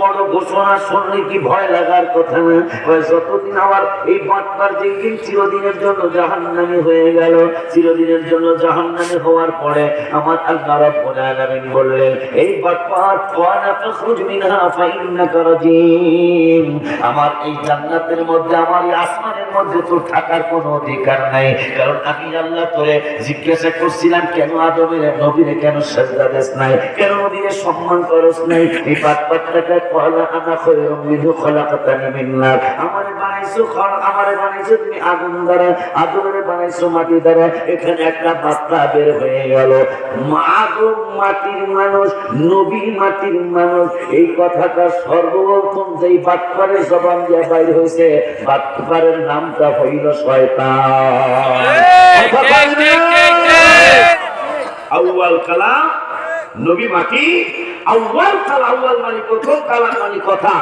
বড় ঘোষণা শুনলে কি ভয় লাগার কথা না? যতদিন আমার এই বাটপার যেদিন চিরদিনের জন্য জাহান্নামী হয়ে গেল, চিরদিনের জন্য জাহান্নামী হওয়ার পরে আমার আল্লাহ বললেন, এই বাটপার আমার এই জান্নাতের মধ্যে, আমার এই আসমানের মধ্যে তোর থাকার কোনো অধিকার নাই। কারণ আমি আল্লাহ তোরে জিজ্ঞাসা করছিলাম, কেন আদমের নবীরে কেন সাজদা দেস নাই? কেন নবীরে সম্মান করস নাই? এই পাট পাটটাকে কলা আনা খয়রুম মিনহু খলাকাতানি নার বানাইছো খর আমারে বানাইছো তুমি আগুন দ্বারা আগুনের বানাইছো মাটি দ্বারা। এখানে একটা বার্তা বের হয়ে গেল। আগুন মাটির মানুষ নবী মাটির মানুষ এই কথাটা সর্বপ্রথম যেই বাটপারের জবান দিয়ে বাইর হয়েছে বাটপারের নামটা হইল শয়তান। আউয়াল কালাম। নবী মাটি আউ্বাল কালাম আউ্বাল মানে প্রথম কালাম মানে কথা।